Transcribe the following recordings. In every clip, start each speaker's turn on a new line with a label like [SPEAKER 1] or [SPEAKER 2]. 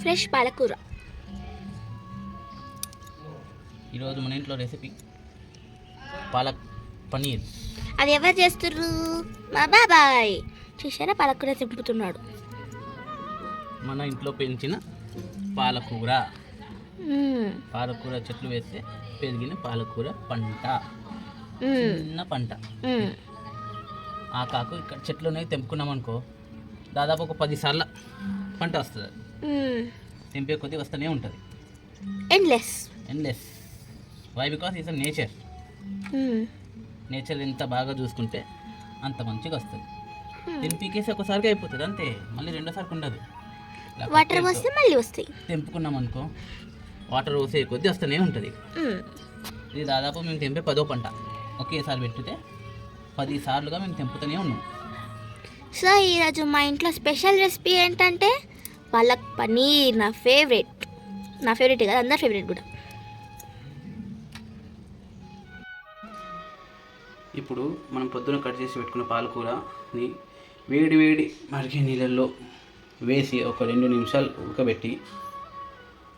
[SPEAKER 1] Fresh పాలకూర.
[SPEAKER 2] ఈరోజు మన ఇంట్లో రెసిపీ పాలక్ పనీర్
[SPEAKER 1] అది ఎవరు చేస్తుర్రు? మా బాబాయ్. చూసారా పాలకూర తిప్పుతున్నాడు.
[SPEAKER 2] మన ఇంట్లో పెంచిన పాలకూర. పాలకూర చెట్లు వేస్తే పెరిగిన పాలకూర పంట. చిన్న పంట. ఆ కాకు ఇక్కడ చెట్లునే తెంపుకున్నాం అనుకో దాదాపు ఒక పది సార్లు పంట వస్తుంది. తెంపే కొద్దీ వస్తూనే ఉంటుంది.
[SPEAKER 1] Endless
[SPEAKER 2] endless why because is a nature. Nature ఎంత బాగా చూసుకుంటే అంత మంచిగా వస్తుంది.
[SPEAKER 1] మ్మ్.
[SPEAKER 2] దీన్ని పీకేసి ఒకసారిగా అయిపోతుంది అంతే. మళ్ళీ రెండోసారికి ఉండదు.
[SPEAKER 1] వాటర్ వస్తే మళ్ళీ వస్తాయి.
[SPEAKER 2] తెంపుకున్నాం అనుకో వాటర్ పోసే కొద్దీ వస్తూనే ఉంటుంది. ఇది దాదాపు మేము తెంపే పదో పంట. ఒకేసారి పెట్టితే పది సార్లుగా మేము తెంపుతూనే ఉన్నాం.
[SPEAKER 1] సో ఈరోజు మా ఇంట్లో స్పెషల్ రెసిపీ ఏంటంటే పాలక్ పనీర్ నా ఫేవరెట్. నా ఫేవరెట్ కదా అందరి ఫేవరెట్ కూడా.
[SPEAKER 2] ఇప్పుడు మనం పొద్దున కట్ చేసి పెట్టుకున్న పాలకూరని వేడి వేడి మరిగే నీళ్ళల్లో వేసి ఒక రెండు నిమిషాలు ఉడకబెట్టి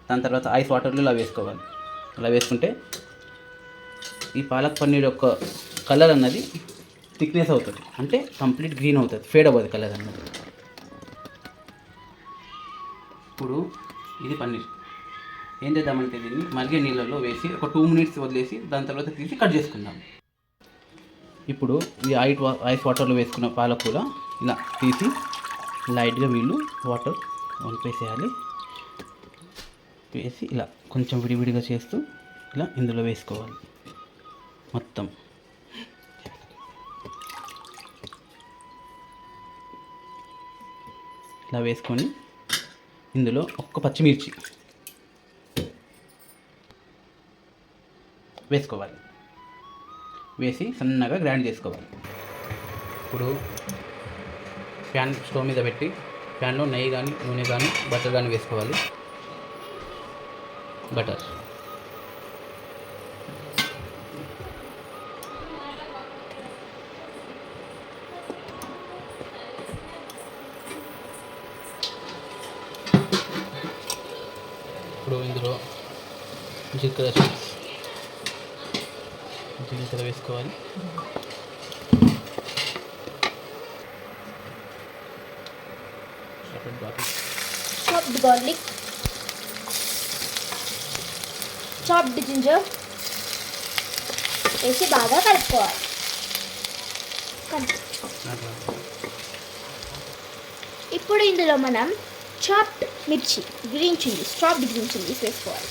[SPEAKER 2] దాని తర్వాత ఐస్ వాటర్లో ఇలా వేసుకోవాలి. అలా వేసుకుంటే ఈ పాలక్ పన్నీర్ యొక్క కలర్ అన్నది థిక్నెస్ అవుతుంది. అంటే కంప్లీట్ గ్రీన్ అవుతుంది. ఫేడ్ అవ్వదు కలర్ అన్నది ఇప్పుడు ఇది పన్నీర్. ఏం చేద్దామంటే దీన్ని మరిగే నీళ్ళల్లో వేసి ఒక టూ మినిట్స్ వదిలేసి దాని తర్వాత తీసి కట్ చేసుకుందాం. ఇప్పుడు ఈ ఐట్ వా ఐస్ వాటర్లో వేసుకున్న పాలకూర ఇలా తీసి లైట్గా వీళ్ళు వాటర్ వంపేసేయాలి. వేసి ఇలా కొంచెం విడివిడిగా చేస్తూ ఇలా ఇందులో వేసుకోవాలి. మొత్తం. ఇలా వేసుకొని ఇందులో ఒక్క పచ్చిమిర్చి వేసుకోవాలి. వేసి సన్నగా గ్రైండ్ చేసుకోవాలి. ఇప్పుడు ఫ్యాన్ స్టవ్ మీద పెట్టి ఫ్యాన్లో నెయ్యి కానీ నూనె కానీ బటర్ కానీ వేసుకోవాలి. బటర్. ఇప్పుడు ఇందులో జీలకర్ర జీలకర్ర వేసుకోవాలి.
[SPEAKER 1] చాప్డ్ గార్లిక్ చాప్డ్ జింజర్ వేసి బాగా కలుపుకోవాలి. కలుపు ఇప్పుడు ఇందులో మనం chopped mirchi green chilli chopped green chillies వేసుకోవాలి.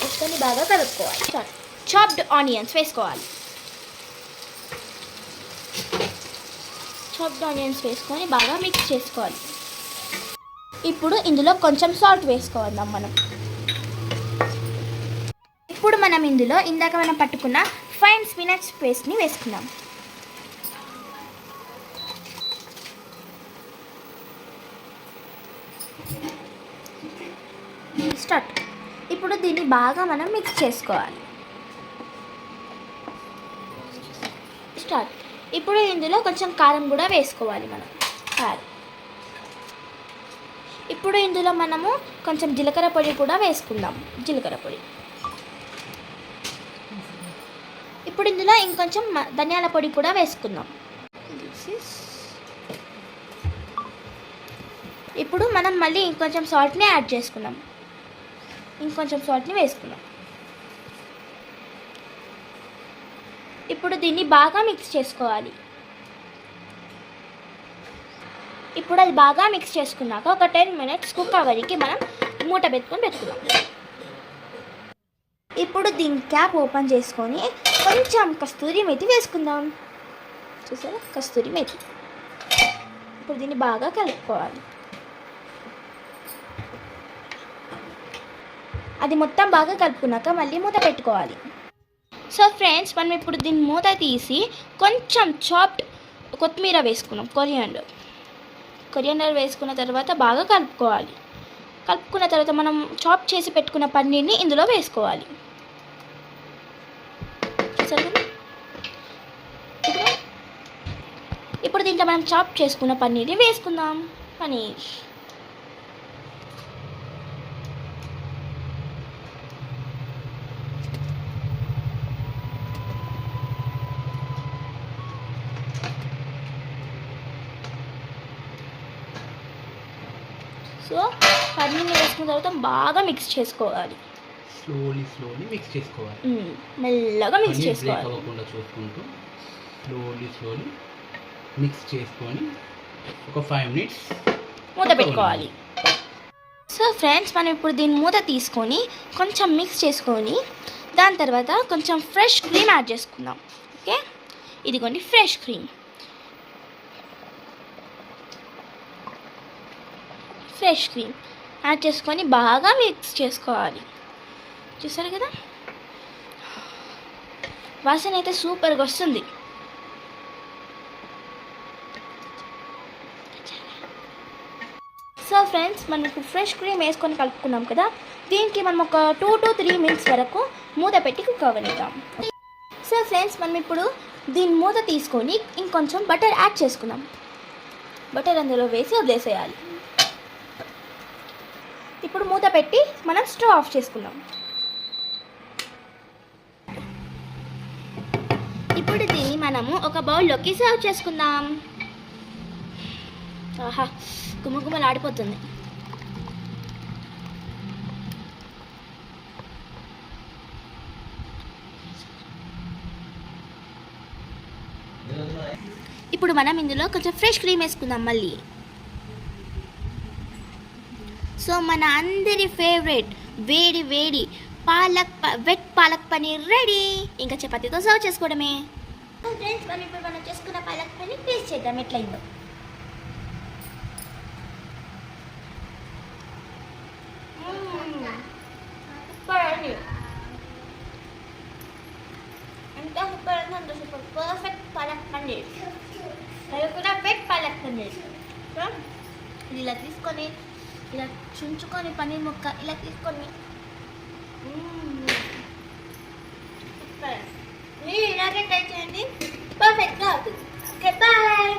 [SPEAKER 1] వేసుకొని బాగా కలుపుకోవాలి. చాప్డ్ ఆనియన్స్ వేసుకోవాలి. చాప్డ్ ఆనియన్స్ వేసుకొని బాగా మిక్స్ చేసుకోవాలి. ఇప్పుడు ఇందులో కొంచెం సాల్ట్ వేసుకోవద్దాం మనం. ఇప్పుడు మనం ఇందులో ఇందాక మనం పట్టుకున్న ఫైన్ స్పినాచ్ పేస్ట్ని వేసుకున్నాం స్టార్ట్. ఇప్పుడు దీన్ని బాగా మనం మిక్స్ చేసుకోవాలి. స్టార్ట్. ఇప్పుడు ఇందులో కొంచెం కారం కూడా వేసుకోవాలి మనం. కారం. ఇప్పుడు ఇందులో మనము కొంచెం జీలకర్ర పొడి కూడా వేసుకుందాం. జీలకర్ర పొడి. ఇప్పుడు ఇందులో ఇంకొంచెం ధనియాల పొడి కూడా వేసుకుందాం. ఇప్పుడు మనం మళ్ళీ ఇంకొంచెం సాల్ట్ని యాడ్ చేసుకున్నాం ఇంకొంచెం సాల్ట్ని వేసుకున్నాం ఇప్పుడు దీన్ని బాగా మిక్స్ చేసుకోవాలి. ఇప్పుడు అది బాగా మిక్స్ చేసుకున్నాక ఒక టెన్ మినిట్స్ కుక్ అవ్వడానికి మనం మూట పెట్టుకొని పెట్టుకుందాం. ఇప్పుడు దీని క్యాప్ ఓపెన్ చేసుకొని కొంచెం కస్తూరి మెతి వేసుకుందాం. చూసారా? కస్తూరి మెతి. ఇప్పుడు దీన్ని బాగా కలుపుకోవాలి. అది మొత్తం బాగా కలుపుకున్నాక మళ్ళీ మూత పెట్టుకోవాలి. సో ఫ్రెండ్స్ మనం ఇప్పుడు దీన్ని మూత తీసి కొంచెం చాప్డ్ కొత్తిమీర వేసుకున్నాం కొరియాండర్ కొరియాండర్ వేసుకున్న తర్వాత బాగా కలుపుకోవాలి. కలుపుకున్న తర్వాత మనం చాప్ చేసి పెట్టుకున్న పన్నీర్ని ఇందులో వేసుకోవాలి. చూసారు ఇప్పుడు ఇప్పుడు దీంట్లో మనం చాప్ చేసుకున్న పన్నీర్ని వేసుకుందాం పనీర్ సో పన్నీర్ని వేసుకున్న తర్వాత బాగా మిక్స్ చేసుకోవాలి.
[SPEAKER 2] స్లోలీ స్లోలీ మిక్స్ చేసుకోవాలి.
[SPEAKER 1] మెల్లగా మిక్స్
[SPEAKER 2] పన్నీర్
[SPEAKER 1] చేసుకోవాలి.
[SPEAKER 2] అవ్వకుండా చూసుకుంటూ స్లోలీ స్లోలీ మిక్స్ చేసుకొని ఒక ఫైవ్ మినిట్స్
[SPEAKER 1] మూత పెట్టుకోవాలి. సో ఫ్రెండ్స్ మనం ఇప్పుడు దీని మూత తీసుకొని కొంచెం మిక్స్ చేసుకొని దాని తర్వాత కొంచెం ఫ్రెష్ క్రీమ్ యాడ్ చేసుకుందాం. ఓకే ఇదిగోండి fresh cream fresh cream. Add చేసుకొని బాగా మిక్స్ చేసుకోవాలి. చూసారు కదా? వాసన అయితే సూపర్గా వస్తుంది. సో ఫ్రెండ్స్ మనం ఇప్పుడు ఫ్రెష్ క్రీమ్ వేసుకొని కలుపుకున్నాం కదా? దీనికి మనం ఒక టూ టు త్రీ మినిట్స్ వరకు మూత పెట్టి కుక్ అవ్వనిద్దాం. సో ఫ్రెండ్స్ మనం ఇప్పుడు దీని మూత తీసుకొని ఇంకొంచెం బటర్ యాడ్ చేసుకుందాం. బటర్ అందులో వేసి వదిలేసేయాలి. ఇప్పుడు మూత పెట్టి మనం స్టవ్ ఆఫ్ చేసుకుందాం. ఇప్పుడు దీన్ని మనము ఒక బౌల్లోకి సర్వ్ చేసుకుందాం. ఆహా గుమ్మగుమ్మలు ఆడిపోతుంది ఇప్పుడు మనం ఇందులో కొంచెం ఫ్రెష్ క్రీమ్ వేసుకుందాం మళ్ళీ. సో మన అందరి ఫేవరెట్ వేడి వేడి పాలక్ ప- వెట్ పాలక్ పనీర్ రెడీ ఇంకా చపాతీతో సర్వ్ చేసుకోవడమే. ఫ్రెండ్స్ మనం ఇప్పుడు మనం చేసుకున్న పాలక్ పనీర్ టేస్ట్ చేద్దాం. ఎట్లయిందో? ఎంత సూపర్ అంటే అంత సూపర్ పర్ఫెక్ట్ పాలక్ పన్నీర్. అది కూడా వెట్ పాలక్ పన్నీర్. ఇలా తీసుకొని ఇలా చుంచుకొని పన్నీర్ ముక్క ఇలా తీసుకొని. మీరు ఇలాగే ట్రై చేయండి. పర్ఫెక్ట్గా అవుతుంది. Okay bye.